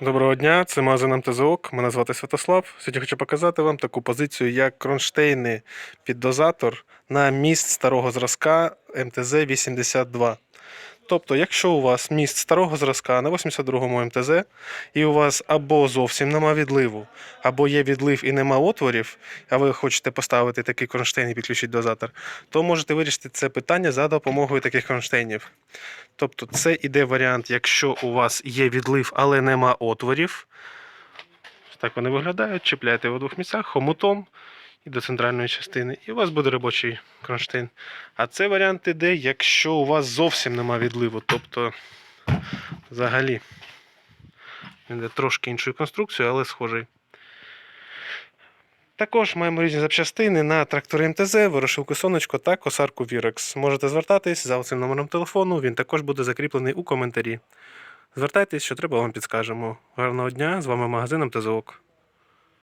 Доброго дня, це магазин МТЗОК. Мене звати Святослав. Сьогодні хочу показати вам таку позицію, як кронштейни під дозатор на міст старого зразка МТЗ-82. Тобто, якщо у вас міст старого зразка на 82-му МТЗ, і у вас або зовсім нема відливу, або є відлив і нема отворів, а ви хочете поставити такий кронштейн і підключити дозатор, то можете вирішити це питання за допомогою таких кронштейнів. Тобто, це іде варіант, якщо у вас є відлив, але нема отворів. Так вони виглядають. Чіпляєте в двох місцях хомутом і до центральної частини, і у вас буде робочий кронштейн. А це варіант іде, якщо у вас зовсім нема відливу, тобто взагалі він йде трошки іншою конструкцією, але схожий. Також маємо різні запчастини на трактори МТЗ, ворошилку сонечко та косарку Вірекс. Можете звертатись за цим номером телефону, він також буде закріплений у коментарі. Звертайтесь, що треба, вам підскажемо. Гарного дня! З вами магазин МТЗОК.